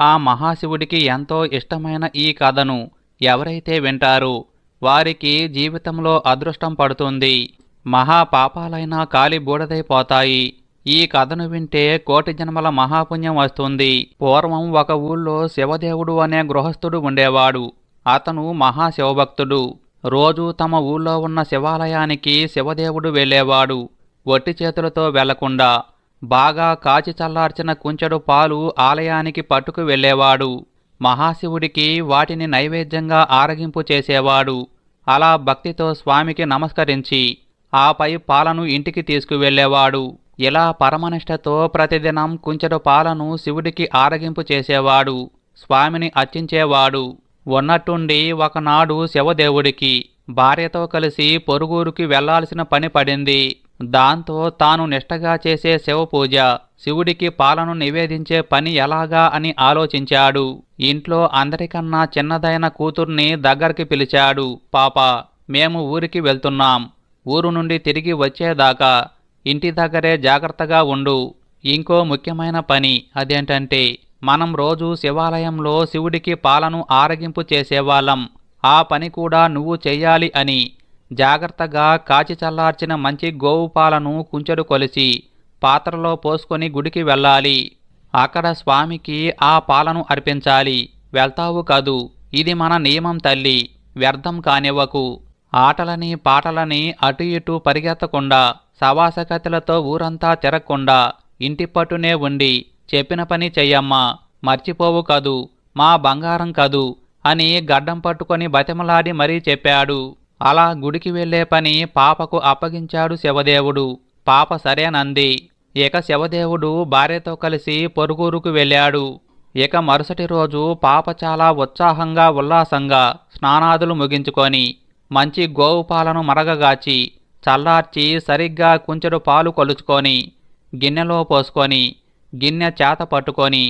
ఆ మహాశివుడికి ఎంతో ఇష్టమైన ఈ కథను ఎవరైతే వింటారో వారికి జీవితంలో అదృష్టం పడుతుంది. మహాపాపాలైనా కాలి బూడదైపోతాయి. ఈ కథను వింటే కోటి జన్మల మహాపుణ్యం వస్తుంది. పూర్వం ఒక ఊళ్ళో శివదేవుడు అనే గృహస్థుడు ఉండేవాడు. అతను మహాశివభక్తుడు. రోజూ తమ ఊళ్ళో ఉన్న శివాలయానికి శివదేవుడు వెళ్ళేవాడు. వట్టి చేతులతో వెళ్ళకుండా బాగా కాచి చల్లార్చిన కుంచెడు పాలు ఆలయానికి పట్టుకు వెళ్ళేవాడు. మహాశివుడికి వాటిని నైవేద్యంగా ఆరగింపు చేసేవాడు. అలా భక్తితో స్వామికి నమస్కరించి ఆపై పాలను ఇంటికి తీసుకువెళ్ళేవాడు. ఇలా పరమనిష్టతో ప్రతిదినం కుంచెడు పాలను శివుడికి ఆరగింపు చేసేవాడు. స్వామిని అర్చించేవాడు. ఉన్నట్టుండి ఒకనాడు శివదేవుడికి భార్యతో కలిసి పొరుగురికి వెళ్ళాల్సిన పని పడింది. దాంతో తాను నిష్టగా చేసే శివపూజ శివుడికి పాలను నివేదించే పని ఎలాగా అని ఆలోచించాడు. ఇంట్లో అందరికన్నా చిన్నదైన కూతుర్ని దగ్గరికి పిలిచాడు. పాప మేము ఊరికి వెళ్తున్నాం. ఊరు నుండి తిరిగి వచ్చేదాకా ఇంటి దగ్గరే జాగ్రత్తగా ఉండు. ఇంకో ముఖ్యమైన పని అదేంటంటే మనం రోజు శివాలయంలో శివుడికి పాలను ఆరగింపు చేసేవాళ్ళం. ఆ పని కూడా నువ్వు చెయ్యాలి అని జాగ్రత్తగా కాచి చల్లార్చిన మంచి గోవు పాలను కుంచెడు కొలిసి పాత్రలో పోసుకొని గుడికి వెళ్ళాలి. అక్కడ స్వామికి ఆ పాలను అర్పించాలి. వెళ్తావు కాదు? ఇది మన నియమం తల్లి. వ్యర్థం కానివ్వకు. ఆటలని పాటలని అటు ఇటు పరిగెత్తకుండా సవాసకతులతో ఊరంతా తిరగకుండా ఇంటి పట్టునే ఉండి చెప్పిన పని చెయ్యమ్మా. మర్చిపోవు కదూ? మా బంగారం కదూ? అని గడ్డం పట్టుకొని బతిమలాడి మరీ చెప్పాడు. అలా గుడికి వెళ్ళే పని పాపకు అప్పగించాడు శివదేవుడు. పాప సరేనంది. ఇక శివదేవుడు భార్యతో కలిసి పొరుగురుకు వెళ్ళాడు. ఇక మరుసటి రోజు పాప చాలా ఉత్సాహంగా ఉల్లాసంగా స్నానాదులు ముగించుకొని మంచి గోవు పాలను మరగగాచి చల్లార్చి సరిగ్గా కుంచెడు పాలు కొలుచుకొని గిన్నెలో పోసుకొని గిన్నె చేత పట్టుకొని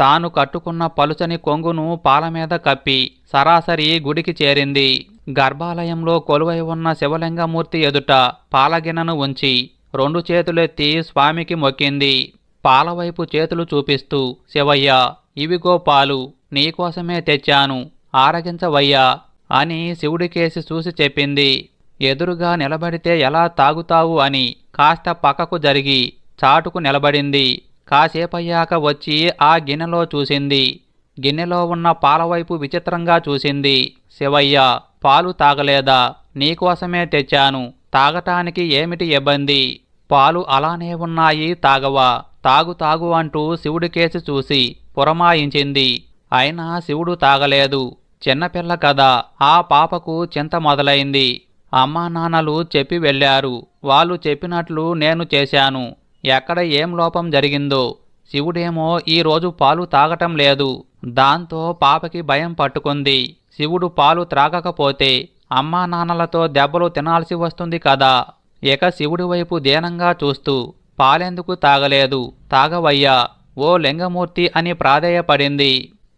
తాను కట్టుకున్న పలుచని కొంగును పాల మీద కప్పి సరాసరి గుడికి చేరింది. గర్భాలయంలో కొలువై ఉన్న శివలింగమూర్తి ఎదుట పాలగిన్నెను ఉంచి రెండు చేతులెత్తి స్వామికి మొక్కింది. పాలవైపు చేతులు చూపిస్తూ శివయ్య ఇవిగో పాలు నీకోసమే తెచ్చాను ఆరగించవయ్యా అని శివుడికేసి చూసి చెప్పింది. ఎదురుగా నిలబడితే ఎలా తాగుతావు అని కాస్త పక్కకు జరిగి చాటుకు నిలబడింది. కాసేపయ్యాక వచ్చి ఆ గిన్నెలో చూసింది. గిన్నెలో ఉన్న పాలవైపు విచిత్రంగా చూసింది. శివయ్య పాలు తాగలేదా? నీకోసమే తెచ్చాను. తాగటానికి ఏమిటి ఇబ్బంది? పాలు అలానే ఉన్నాయి తాగవా? తాగు తాగు అంటూ శివుడి కేసి చూసి పురమాయించింది. అయినా శివుడు తాగలేదు. చిన్నపిల్ల కదా ఆ పాపకు చింత మొదలైంది. అమ్మా నాన్నలు చెప్పి వెళ్ళారు. వాళ్ళు చెప్పినట్లు నేను చేశాను. ఎక్కడ ఏం లోపం జరిగిందో. శివుడేమో ఈరోజు పాలు తాగటం లేదు. దాంతో పాపకి భయం పట్టుకుంది. శివుడు పాలు త్రాగకపోతే అమ్మా నాన్నలతో దెబ్బలు తినాల్సి వస్తుంది కదా. ఇక శివుడి వైపు దీనంగా చూస్తూ పాలెందుకు తాగలేదు? తాగవయ్యా ఓ లింగమూర్తి అని ప్రాధేయపడింది.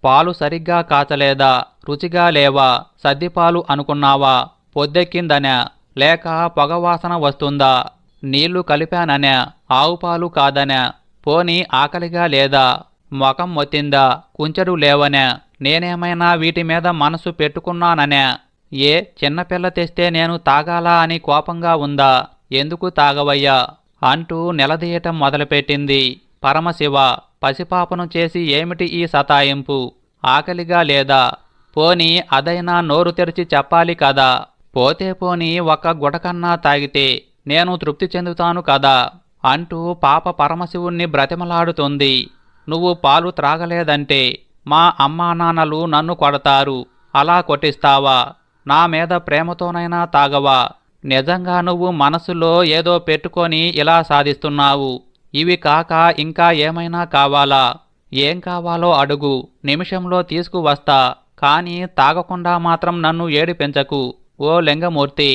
పాలు సరిగ్గా కాచలేదా? రుచిగా లేవా? సద్దిపాలు అనుకున్నావా? పొద్దెక్కిందనా? లేక పొగవాసన వస్తుందా? నీళ్ళు కలిపాననే ఆవు పాలు కాదనే పోని ఆకలిగా లేదా మొఖం మొత్తిందా కుంచెడు లేవనే నేనేమైనా వీటి మీద మనసు పెట్టుకున్నాననే ఏ చిన్నపిల్ల తెస్తే నేను తాగాలా అని కోపంగా ఉందా ఎందుకు తాగవయ్యా అంటూ నిలదీయటం మొదలుపెట్టింది పరమశివ. పసిపాపను చేసి ఏమిటి ఈ సతాయింపు? ఆకలిగా లేదా? పోని అదైనా నోరు తెరిచి చెప్పాలి కదా? పోతే పోని ఒక్క గుటకన్నా తాగితే నేను తృప్తి చెందుతాను కదా అంటూ పాప పరమశివుణ్ణి బ్రతిమలాడుతుంది. నువ్వు పాలు త్రాగలేదంటే మా అమ్మా నాన్నలు నన్ను కొడతారు. అలా కొట్టిస్తావా? నా మీద ప్రేమతోనైనా తాగవా? నిజంగా నువ్వు మనసులో ఏదో పెట్టుకొని ఇలా సాధిస్తున్నావు. ఇవి కాక ఇంకా ఏమైనా కావాలా? ఏం కావాలో అడుగు. నిమిషంలో తీసుకువస్తా. కానీ తాగకుండా మాత్రం నన్ను ఏడిపించకు. ఓ లింగమూర్తి!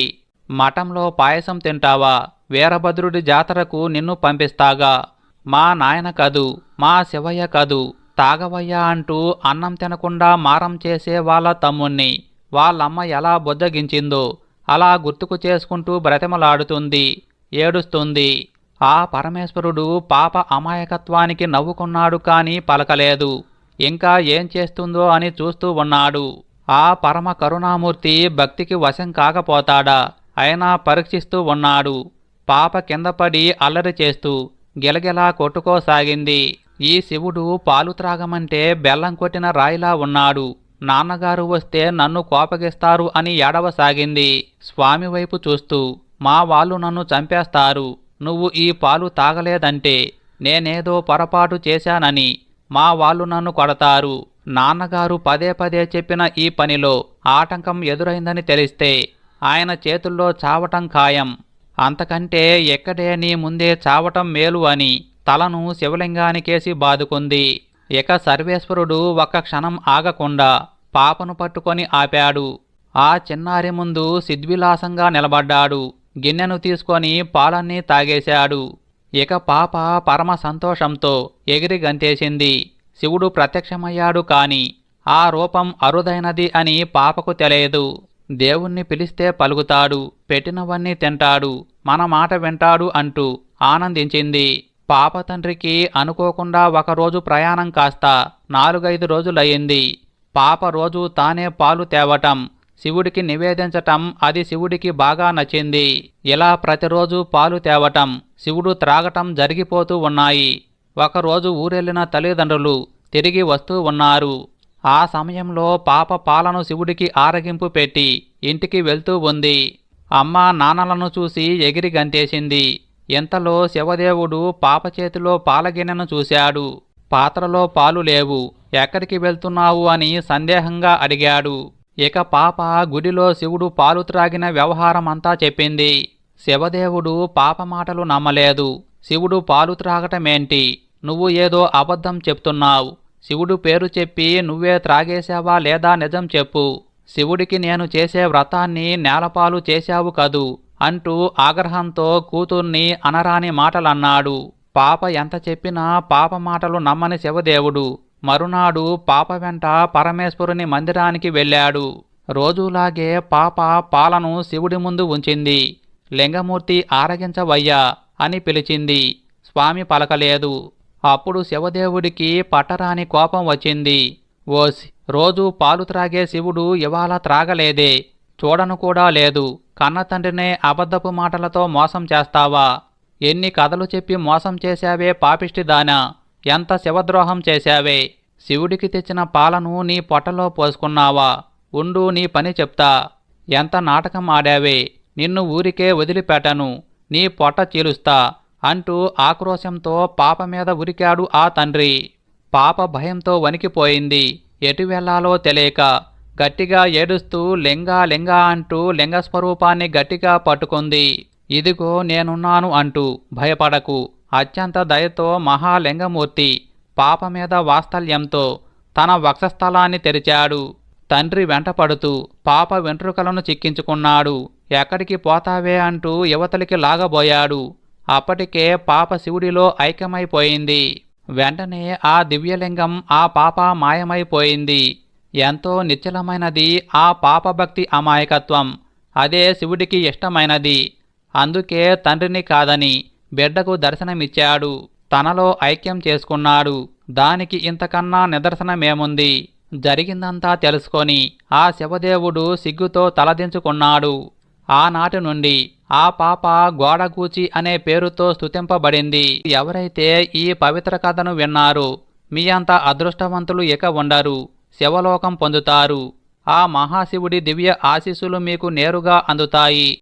మఠంలో పాయసం తింటావా? వీరభద్రుడి జాతరకు నిన్ను పంపిస్తాగా. మా నాయన కదు? మా శివయ్య కదు? తాగవయ్యా అంటూ అన్నం తినకుండా మారం చేసే వాళ్ళ తమ్ముణ్ణి. వాళ్ళమ్మ ఎలా బుద్ధగించిందో అలా గుర్తుకు చేసుకుంటూ బ్రతిమలాడుతుంది ఏడుస్తుంది. ఆ పరమేశ్వరుడు పాప అమాయకత్వానికి నవ్వుకున్నాడు కానీ పలకలేదు. ఇంకా ఏం చేస్తుందో అని చూస్తూ ఉన్నాడు. ఆ పరమ కరుణామూర్తి భక్తికి వశం కాకపోతాడా? అయినా పరీక్షిస్తూ ఉన్నాడు. పాప కిందపడి అల్లరి చేస్తూ గిలగిలా కొట్టుకోసాగింది. ఈ శివుడు పాలు త్రాగమంటే బెల్లం కొట్టిన రాయిలా ఉన్నాడు. నాన్నగారు వస్తే నన్ను కోపగిస్తారు అని ఏడవసాగింది. స్వామి వైపు చూస్తూ మా వాళ్ళు నన్ను చంపేస్తారు. నువ్వు ఈ పాలు తాగలేదంటే నేనేదో పొరపాటు చేశానని మా వాళ్ళు నన్ను కొడతారు. నాన్నగారు పదే పదే చెప్పిన ఈ పనిలో ఆటంకం ఎదురైందని తెలిస్తే ఆయన చేతుల్లో చావటం ఖాయం. అంతకంటే ఎక్కడే నీ ముందే చావటం మేలు అని తలను శివలింగానికేసి బాదుకుంది. ఇక సర్వేశ్వరుడు ఒక్క క్షణం ఆగకుండా పాపను పట్టుకొని ఆపాడు. ఆ చిన్నారి ముందు సిద్విలాసంగా నిలబడ్డాడు. గిన్నెను తీసుకొని పాలన్నీ తాగేశాడు. ఇక పాప పరమ సంతోషంతో ఎగిరి గంతేసింది. శివుడు ప్రత్యక్షమయ్యాడు కాని ఆ రూపం అరుదైనది అని పాపకు తెలియదు. దేవుణ్ణి పిలిస్తే పలుకుతాడు పెట్టినవన్నీ తింటాడు మన మాట వింటాడు అంటూ ఆనందించింది. పాప తండ్రికి అనుకోకుండా ఒకరోజు ప్రయాణం కాస్త నాలుగైదు రోజులయ్యింది. పాప రోజు తానే పాలు తేవటం శివుడికి నివేదించటం అది శివుడికి బాగా నచ్చింది. ఇలా ప్రతిరోజు పాలు తేవటం శివుడు త్రాగటం జరిగిపోతూ ఉన్నాయి. ఒకరోజు ఊరెళ్ళిన తల్లిదండ్రులు తిరిగి వస్తూ ఉన్నారు. ఆ సమయంలో పాప పాలను శివుడికి ఆరగింపు పెట్టి ఇంటికి వెళ్తూ ఉంది. అమ్మ నాన్నలను చూసి ఎగిరి గంతేసింది. ఇంతలో శివదేవుడు పాప చేతిలో పాలగిన్నెను చూశాడు. పాత్రలో పాలు లేవు. ఎక్కడికి వెళ్తున్నావు అని సందేహంగా అడిగాడు. ఇక పాప గుడిలో శివుడు పాలు త్రాగిన వ్యవహారమంతా చెప్పింది. శివదేవుడు పాప మాటలు నమ్మలేదు. శివుడు పాలు త్రాగటమేంటి? నువ్వు ఏదో అబద్ధం చెప్తున్నావు. శివుడు పేరు చెప్పి నువ్వే త్రాగేశావా లేదా నిజం చెప్పు. శివుడికి నేను చేసే వ్రతాన్ని నేలపాలు చేశావు కదూ అంటూ ఆగ్రహంతో కూతుర్ని అనరాని మాటలన్నాడు. పాప ఎంత చెప్పినా పాప మాటలు నమ్మని శివదేవుడు. మరునాడు పాప వెంట పరమేశ్వరుని మందిరానికి వెళ్ళాడు. రోజులాగే పాప పాలను శివుడి ముందు ఉంచింది. లింగమూర్తి ఆరగించవయ్యా అని పిలిచింది. స్వామి పలకలేదు. అప్పుడు శివదేవుడికి పట్టరాని కోపం వచ్చింది. ఓసి రోజు పాలు త్రాగే శివుడు ఇవాళ త్రాగలేదే. చూడను కూడా లేదు. కన్నతండ్రినే అబద్ధపు మాటలతో మోసం చేస్తావా? ఎన్ని కథలు చెప్పి మోసం చేశావే పాపిష్టిదానా ఎంత శివద్రోహం చేశావే? శివుడికి తెచ్చిన పాలను నీ పొట్టలో పోసుకున్నావా? ఉండు నీ పని చెప్తా. ఎంత నాటకం ఆడావే? నిన్ను ఊరికే వదిలిపెట్టను. నీ పొట్ట చీలుస్తా. అంటూ ఆక్రోశంతో పాప మీద ఉరికాడు ఆ తండ్రి. పాప భయంతో వణికిపోయింది. ఎటు వెళ్ళాలో తెలియక గట్టిగా ఏడుస్తూ లింగా లింగా అంటూ లింగస్వరూపాన్ని గట్టిగా పట్టుకుంది. ఇదిగో నేనున్నాను అంటూ భయపడకు. అత్యంత దయతో మహాలింగమూర్తి పాప మీద వాత్సల్యంతో తన వక్షస్థలాన్ని తెరిచాడు. తండ్రి వెంటపడుతూ పాప వెంట్రుకలను చిక్కించుకున్నాడు. ఎక్కడికి పోతావే అంటూ యువతలికి లాగబోయాడు. అప్పటికే పాప శివుడిలో ఐక్యమైపోయింది. వెంటనే ఆ దివ్యలింగం ఆ పాప మాయమైపోయింది. ఎంతో నిశ్చలమైనది ఆ పాపభక్తి అమాయకత్వం. అదే శివుడికి ఇష్టమైనది. అందుకే తండ్రిని కాదని బిడ్డకు దర్శనమిచ్చాడు. తనలో ఐక్యం చేసుకున్నాడు. దానికి ఇంతకన్నా నిదర్శనమేముంది? జరిగిందంతా తెలుసుకొని ఆ శివదేవుడు సిగ్గుతో తలదించుకున్నాడు. ఆనాటి నుండి ఆ పాప గోడగూచి అనే పేరుతో స్తుతింపబడింది. ఎవరైతే ఈ పవిత్ర కథను విన్నారో మీ అంత అదృష్టవంతులు ఇక ఉండరు శివలోకం పొందుతారు. ఆ మహాశివుడి దివ్య ఆశీస్సులు మీకు నేరుగా అందుతాయి.